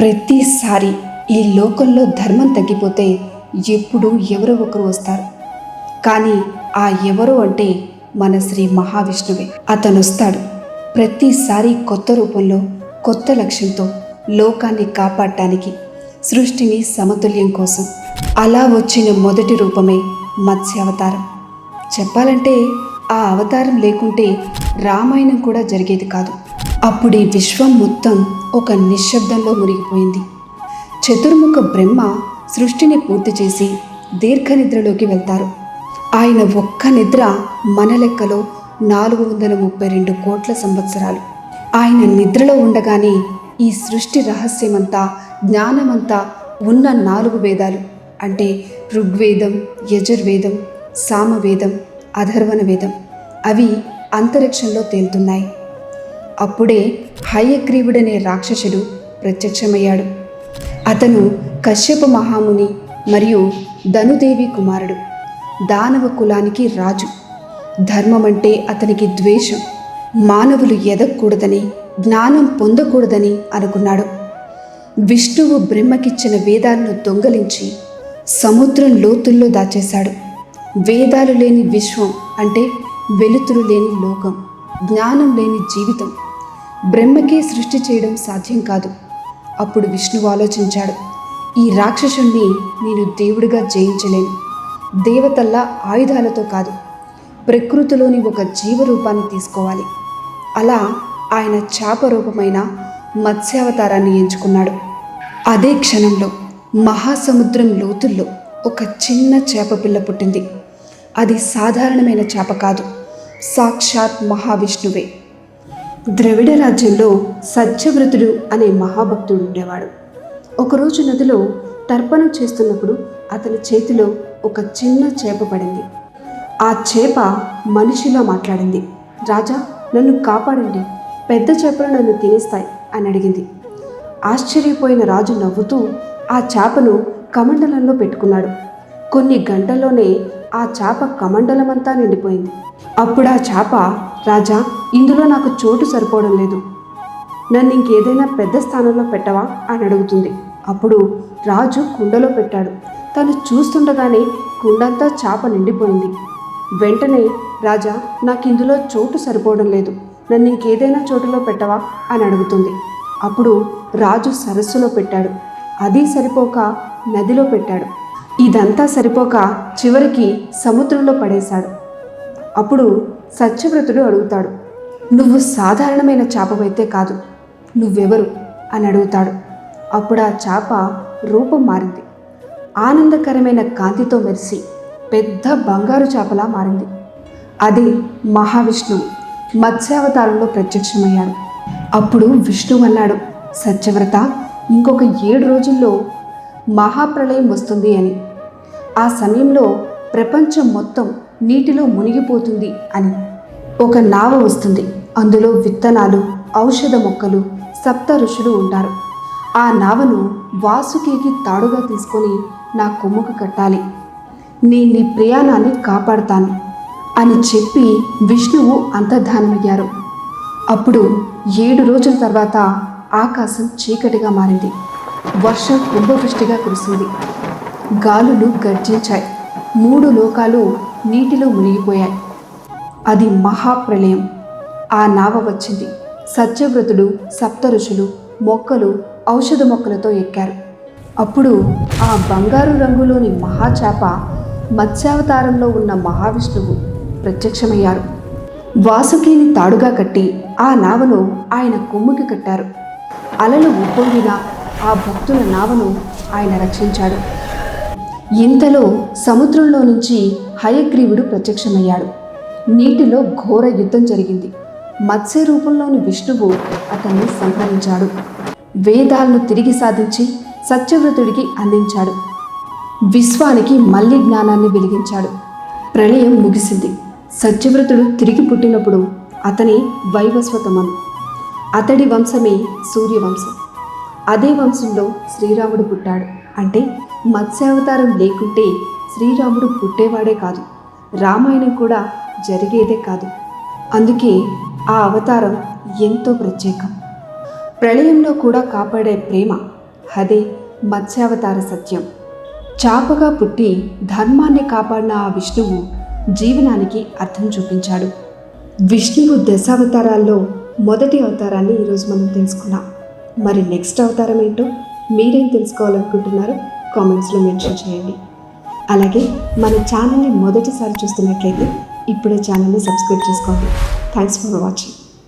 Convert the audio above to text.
ప్రతిసారి ఈ లోకంలో ధర్మం తగ్గిపోతే ఎప్పుడు ఎవరో ఒకరు వస్తారు. కానీ ఆ ఎవరు అంటే మన శ్రీ మహావిష్ణువే. అతను వస్తాడు. ప్రతిసారి కొత్త రూపంలో కొత్త లక్ష్యంతో లోకాన్ని కాపాడటానికి సృష్టిని సమతుల్యం కోసం. అలా వచ్చిన మొదటి రూపమే మత్స్యావతారం. చెప్పాలంటే ఆ అవతారం లేకుంటే రామాయణం కూడా జరిగేది కాదు. అప్పుడు ఈ విశ్వం మొత్తం ఒక నిశ్శబ్దంలో మునిగిపోయింది. చతుర్ముఖ బ్రహ్మ సృష్టిని పూర్తి చేసి దీర్ఘ నిద్రలోకి వెళ్తారు. ఆయన ఒక్క నిద్ర మన లెక్కలో నాలుగు వందల ముప్పై రెండు కోట్ల సంవత్సరాలు. ఆయన నిద్రలో ఉండగానే ఈ సృష్టి రహస్యమంతా జ్ఞానమంతా ఉన్న నాలుగు వేదాలు అంటే ఋగ్వేదం యజుర్వేదం సామవేదం అధర్వణ వేదం అవి అంతరిక్షంలో తేలుతున్నాయి. అప్పుడే హయగ్రీవుడనే రాక్షసుడు ప్రత్యక్షమయ్యాడు. అతను కశ్యప మహాముని మరియు ధనుదేవి కుమారుడు. దానవ కులానికి రాజు. ధర్మం అంటే అతనికి ద్వేషం. మానవులు ఎదగకూడదని జ్ఞానం పొందకూడదని అనుకున్నాడు. విష్ణువు బ్రహ్మకిచ్చిన వేదాలను దొంగలించి సముద్రం లోతుల్లో దాచేశాడు. వేదాలు లేని విశ్వం అంటే వెలుతురు లేని లోకం జ్ఞానం లేని జీవితం. బ్రహ్మకే సృష్టి చేయడం సాధ్యం కాదు. అప్పుడు విష్ణువు ఆలోచించాడు. ఈ రాక్షసుణ్ణి నేను దేవుడిగా జయించలేను. దేవతల్లా ఆయుధాలతో కాదు ప్రకృతిలోని ఒక జీవరూపాన్ని తీసుకోవాలి. అలా ఆయన చాప రూపమైన మత్స్యావతారాన్ని ఎంచుకున్నాడు. అదే క్షణంలో మహాసముద్రం లోతుల్లో ఒక చిన్న చేప పిల్ల పుట్టింది. అది సాధారణమైన చేప కాదు సాక్షాత్ మహావిష్ణువే. ద్రవిడ రాజ్యంలో సత్యవ్రతుడు అనే మహాభక్తుడు ఉండేవాడు. ఒకరోజు నదిలో తర్పణం చేస్తున్నప్పుడు అతని చేతిలో ఒక చిన్న చేప పడింది. ఆ చేప మనిషిలా మాట్లాడింది. రాజా నన్ను కాపాడండి. పెద్ద చేపలు నన్ను తినేస్తాయి అని అడిగింది. ఆశ్చర్యపోయిన రాజు నవ్వుతూ ఆ చేపను కమండలంలో పెట్టుకున్నాడు. కొన్ని గంటల్లోనే ఆ చేప కమండలమంతా నిండిపోయింది. అప్పుడు ఆ చేప రాజా ఇందులో నాకు చోటు సరిపోవడం లేదు. నన్ను ఇంకేదైనా పెద్ద స్థానంలో పెట్టవా? అని అడుగుతుంది. అప్పుడు రాజు కుండలో పెట్టాడు. తను చూస్తుండగానే కుండంతా చేప నిండిపోయింది. వెంటనే రాజా నాకు ఇందులో చోటు సరిపోవడం లేదు. నన్ను ఇంకేదైనా చోటులో పెట్టవా? అని అడుగుతుంది. అప్పుడు రాజు సరస్సులో పెట్టాడు. అది సరిపోక నదిలో పెట్టాడు. ఇదంతా సరిపోక చివరికి సముద్రంలో పడేశాడు. అప్పుడు సత్యవ్రతుడు అడుగుతాడు నువ్వు సాధారణమైన చేపవైతే కాదు నువ్వెవరు? అని అడుగుతాడు. అప్పుడు ఆ చేప రూపం మారింది. ఆనందకరమైన కాంతితో మెరిసి పెద్ద బంగారు చేపలా మారింది. అది మహావిష్ణువు మత్స్యావతారంలో ప్రత్యక్షమయ్యాడు. అప్పుడు విష్ణువు అన్నాడు సత్యవ్రత ఇంకొక ఏడు రోజుల్లో మహాప్రళయం వస్తుంది అని. ఆ సమయంలో ప్రపంచం మొత్తం నీటిలో మునిగిపోతుంది అని ఒక నావ వస్తుంది. అందులో విత్తనాలు ఔషధ మొక్కలు సప్త ఋషులు ఉంటారు. ఆ నావను వాసుకికి తాడుగా తీసుకొని నా కొమ్ముకు కట్టాలి. నేను నీ ప్రయాణాన్ని కాపాడతాను అని చెప్పి విష్ణువు అంతర్ధానమయ్యారు. అప్పుడు ఏడు రోజుల తర్వాత ఆకాశం చీకటిగా మారింది. వర్షం కుంభవృష్టిగా కురిసింది. గాలులు గర్జించాయి. మూడు లోకాలు నీటిలో మునిగిపోయాయి. అది మహాప్రళయం. ఆ నావ వచ్చింది. సత్యవ్రతుడు సప్త ఋషులు మొక్కలు ఔషధ మొక్కలతో ఎక్కారు. అప్పుడు ఆ బంగారు రంగులోని మహాచాప మత్స్యావతారంలో ఉన్న మహావిష్ణువు ప్రత్యక్షమయ్యారు. వాసుకిని తాడుగా కట్టి ఆ నావను ఆయన కొమ్ముకి కట్టారు. అలలు ఉప్పొంగిన ఆ భక్తుల నావను ఆయన రక్షించాడు. ఇంతలో సముద్రంలో నుంచి హయగ్రీవుడు ప్రత్యక్షమయ్యాడు. నీటిలో ఘోర యుద్ధం జరిగింది. మత్స్య రూపంలోని విష్ణువు అతన్ని సంహరించాడు. వేదాలను తిరిగి సాధించి సత్యవ్రతుడికి అందించాడు. విశ్వానికి మళ్ళీ జ్ఞానాన్ని వెలిగించాడు. ప్రళయం ముగిసింది. సత్యవ్రతుడు తిరిగి పుట్టినప్పుడు అతని వైవస్వతమను. అతడి వంశమే సూర్యవంశం. అదే వంశంలో శ్రీరాముడు పుట్టాడు. అంటే మత్స్యావతారం లేకుంటే శ్రీరాముడు పుట్టేవాడే కాదు. రామాయణం కూడా జరిగేదే కాదు. అందుకే ఆ అవతారం ఎంతో ప్రత్యేకం. ప్రళయంలో కూడా కాపాడే ప్రేమ అదే మత్స్యావతార సత్యం. చాపగా పుట్టి ధర్మాన్ని కాపాడిన ఆ విష్ణువు జీవనానికి అర్థం చూపించాడు. విష్ణువు దశావతారాల్లో మొదటి అవతారాన్ని ఈరోజు మనం తెలుసుకున్నాం. మరి నెక్స్ట్ అవతారం ఏంటో మీరేం తెలుసుకోవాలనుకుంటున్నారో కామెంట్స్లో మెన్షన్ చేయండి. అలాగే మన ఛానల్ని మొదటిసారి చూస్తున్నట్లయితే ఇప్పుడే ఛానల్ని సబ్స్క్రైబ్ చేసుకోండి. Thanks for watching